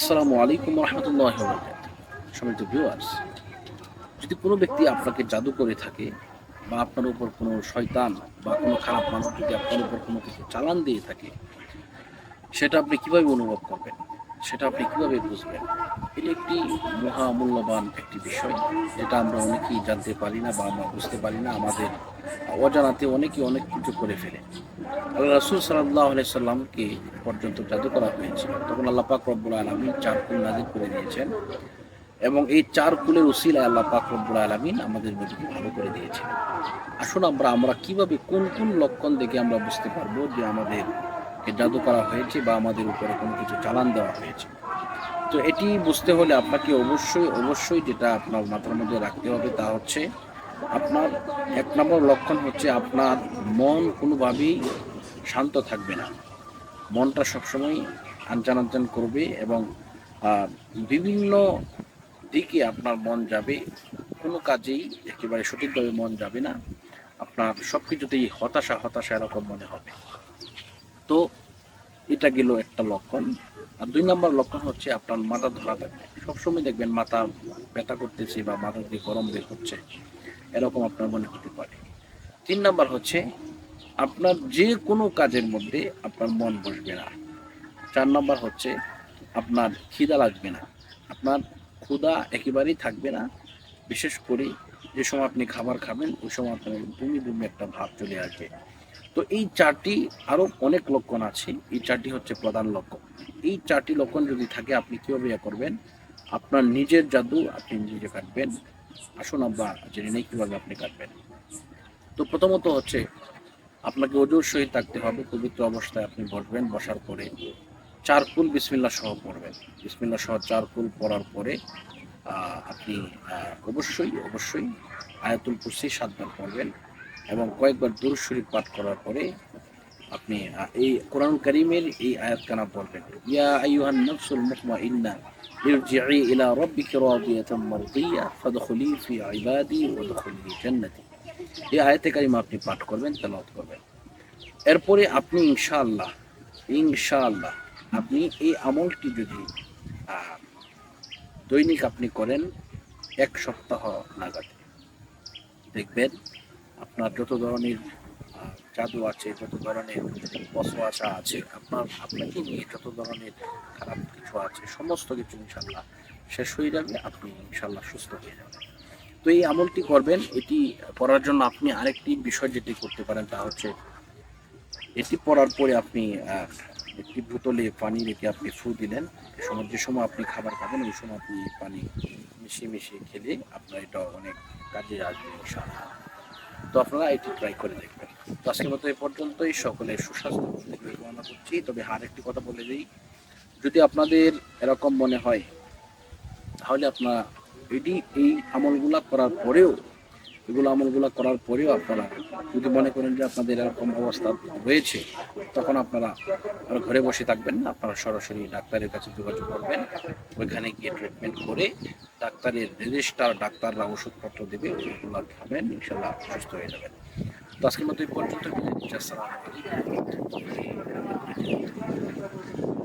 আসসালামু আলাইকুম রহমতুল্লাহ সমৃদ্ধ ভিউয়ার্স যদি কোনো ব্যক্তি আপনাকে জাদু করে থাকে বা আপনার উপর কোনো শয়তান বা কোনো খারাপ মানুষ যদি আপনার উপর কোনো কিছু চালান দিয়ে থাকে, সেটা আপনি কীভাবে অনুভব করবেন? সেটা আপনি কীভাবে বুঝবেন? এটা একটি মহামূল্যবান একটি বিষয়, যেটা আমরা অনেকেই জানতে পারি না বা আমরা বুঝতে পারি না, আমাদের অজানাতে অনেকে অনেক কিছু করে ফেলে। আল্লাহ রাসুল সাল্লাহ সাল্লামকে পর্যন্ত জাদু করা হয়েছিল। তখন আল্লাহ পাক রব্বুল আলমিন চার কুল নাজির করে দিয়েছেন এবং এই চার কুলের উসিলায় আল্লাহ পাক রব্বুল আলমিন আমাদের নদীকে ভালো করে দিয়েছেন। আসুন আমরা আমরা কীভাবে কোন কোন লক্ষণ দেখে আমরা বুঝতে পারব যে আমাদের জাদু করা হয়েছে বা আমাদের উপরে কোনো কিছু চালান দেওয়া হয়েছে। তো এটি বুঝতে হলে আপনাকে অবশ্যই অবশ্যই যেটা আপনার মাথার মধ্যে রাখতে হবে তা হচ্ছে আপনার এক নম্বর লক্ষণ হচ্ছে আপনার মন কোনোভাবেই শান্ত থাকবে না। মনটা সবসময় আনচান আনচান করবে এবং বিভিন্ন দিকে আপনার মন যাবে, কোনো কাজেই একেবারে সঠিকভাবে মন যাবে না। আপনার সব কিছুতেই হতাশা হতাশা এরকম মনে হবে। তো এটা গেল একটা লক্ষণ। আর দুই নম্বর লক্ষণ হচ্ছে আপনার মাথা ধরা থাকবে সবসময় দেখবেন মাথা ব্যথা করতেছে বা মাথা দিয়ে গরম বের হচ্ছে। এরকম আপনার মনে হতে পারে। তিন নম্বর হচ্ছে আপনার যে কোনো কাজের মধ্যে আপনার মন বসবে না। চার নম্বর হচ্ছে আপনার খিদা লাগবে না। আপনার ক্ষুদা একেবারেই থাকবে না। বিশেষ করে যে সময় আপনি খাবার খাবেন, ওই সময় আপনার বমি বমি একটা ভাব চলে আসবে। তো এই চারটি আরও অনেক লক্ষণ আছে। এই চারটি হচ্ছে প্রধান লক্ষণ। এই চারটি লক্ষণ যদি থাকে, আপনি কীভাবে ইয়ে করবেন? আপনার নিজের জাদু আপনি নিজে কাটবেন। আসুন আমরা জেনে নেই কীভাবে আপনি কাটবেন। তো প্রথমত হচ্ছে, আপনাকে অজুর সহিত থাকতে হবে। পবিত্র অবস্থায় আপনি বসবেন, বসার পরে চার কুল বিসমিল্লা সহ পড়বেন। বিসমিল্লা সহ চার কুল পড়ার পরে আপনি অবশ্যই অবশ্যই আয়াতুল কুরসি সাতবার পড়বেন। এবং কয়েকবার দূর শরীফ পাঠ করার পরে আপনি এই কোরআন করিমের এই আয়াত কানা পড়বেন। ইয়া আইয়ুহান নাফসুল ইলা রাব্বিকি রাদিয়াতাম মারদিয়া ফাদখুলি ফি ইবাদি ওয়াদখুলি জান্নাতি। এই আয়াতে কারিমা আপনি পাঠ করবেন, তেলাওয়াত করবেন। এরপরে আপনি ইনশাআল্লাহ ইনশাআল্লাহ আপনি এই আমলটি যদি দৈনিক আপনি করেন, এক সপ্তাহ নাগাদ। দেখবেন আপনার যত ধরনের জাদু আছে, যত ধরনের বসবাসা আছে, আপনার, আপনাকে নিয়ে যত ধরনের খারাপ কিছু আছে, সমস্ত কিছু ইনশাল্লাহ শেষ হয়ে যাবে, আপনি ইনশাল্লাহ সুস্থ হয়ে যাবেন। তো এই আমলটি করবেন, এটি করার জন্য আপনি আরেকটি বিষয় যেটি করতে পারেন তা হচ্ছে, এটি পড়ার পরে আপনি একটি বোতলে পানি রেখে আপনি ফু দিলেন সময়, যে সময় আপনি খাবার খাবেন, ওই সময় আপনি পানি মিশিয়ে মিশিয়ে খেলে আপনার এটা অনেক কাজে আসবে ইনশাআল্লাহ তো আপনারা এটি ট্রাই করে দেখবেন। তো আজকের মতো এ পর্যন্তই। সকলে সুস্বাস্থ্য কামনা করছি। তবে আর একটি কথা বলে দিই। যদি আপনাদের এরকম মনে হয়, তাহলে আপনারা এটি এই আমলগুলা করার পরেও এগুলো আমলগুলা করার পরেও আপনারা যদি মনে করেন যে আপনাদের এরকম অবস্থা রয়েছে তখন আপনারা ঘরে বসে থাকবেন না। আপনারা সরাসরি ডাক্তারের কাছে যোগাযোগ করবেন। ওইখানে গিয়ে ট্রিটমেন্ট করে ডাক্তারের রেজিস্টার ডাক্তাররা ওষুধপত্র দেবে ওগুলো খাবেন ইনশাল্লাহ সুস্থ হয়ে যাবেন। তো আজকের মতো এই পর্যন্ত